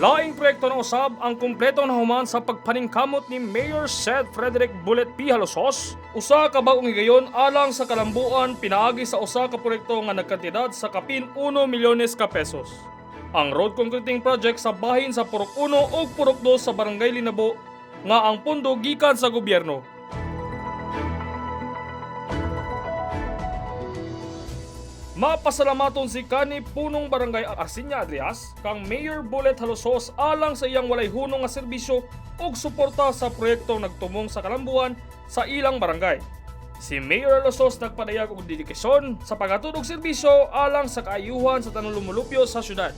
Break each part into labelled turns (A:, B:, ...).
A: Laing proyekto ng usab ang kumpletong nahuman sa pagpaningkamot ni Mayor Seth Frederick Bullet P. Halosos. Usa ka bagong higayon alang sa kalambuan pinaagi sa usa ka proyekto nga nagkantidad sa kapin 1 milyones ka pesos. Ang road concreting project sa bahin sa Purok 1 ug Purok 2 sa Barangay Linabo nga ang pundo gikan sa gobyerno. Mapasalamaton si kani punong barangay Arsinya Adrias kang Mayor Bullet Halosos alang sa iyang walay hunong nga serbisyo ug suporta sa proyektong nagtumong sa kalambuan sa ilang barangay. Si Mayor Halosos nagpadayag og dedikasyon sa paghatod og serbisyo alang sa kaayuhan sa tanong lumulupyo sa syudad.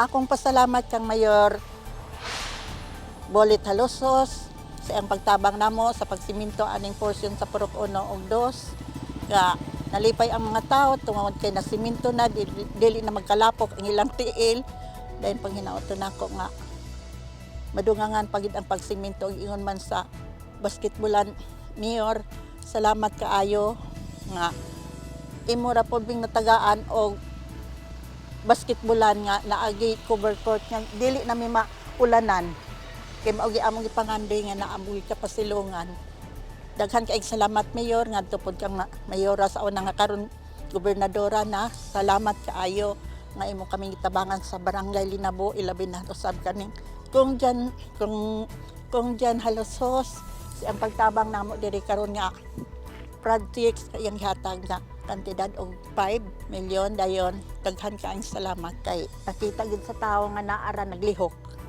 B: Akong pasalamat kang Mayor Bolit Halosos sa iyang pagtabang namo sa pagsiminto aning portion sa Purok 1 ug 2 nga nalipay ang mga tao tungod kay nasiminto na dili, na magkalapok ang ilang tiil. Dahil pang hinaoto nako nga madungangan pagid ang pagsiminto ingon man sa basketballan mayor salamat kaayo nga imo ra pod bing natagaan og basketballan nga naagi cover court nga dili na mi maulanan. Kay mao gi among gipangandoy nga naamoy ka pasilungan daghan kay salamat mayor. Nga tupod kang ma- mayora sa una nga karon gobernadora na. Salamat kaayo nga imo kaming gitabangan sa barangay Linabo ilabi na usab kaning. Kung diyan kung kung diyan halosos si ang pagtabang namo diri karon nga projects iyang hatag na kantidad og 5 milyon dayon. Daghan ka ang salamat kay nakita gid sa tawo nga naara naglihok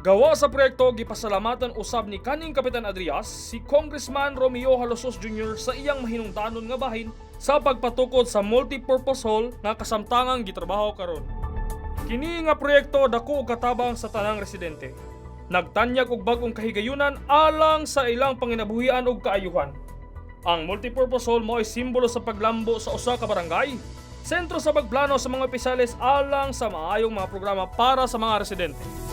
A: Gawa sa proyekto, gipasalamatan usab ni kaning Kapitan Adrias si Congressman Romeo Halosos Jr. sa iyang mahinungdanon nga bahin sa pagpatukod sa multipurpose hall nga kasamtangang gitrabaho karon. Kini nga proyekto dako og katabang sa tanang residente. Nagtanyag og bagong kahigayunan alang sa ilang panginabuhian ug kaayuhan. Ang multipurpose hall mo ay simbolo sa paglambo sa usa ka barangay, sentro sa pagplano sa mga opisyales alang sa maayong mga programa para sa mga residente.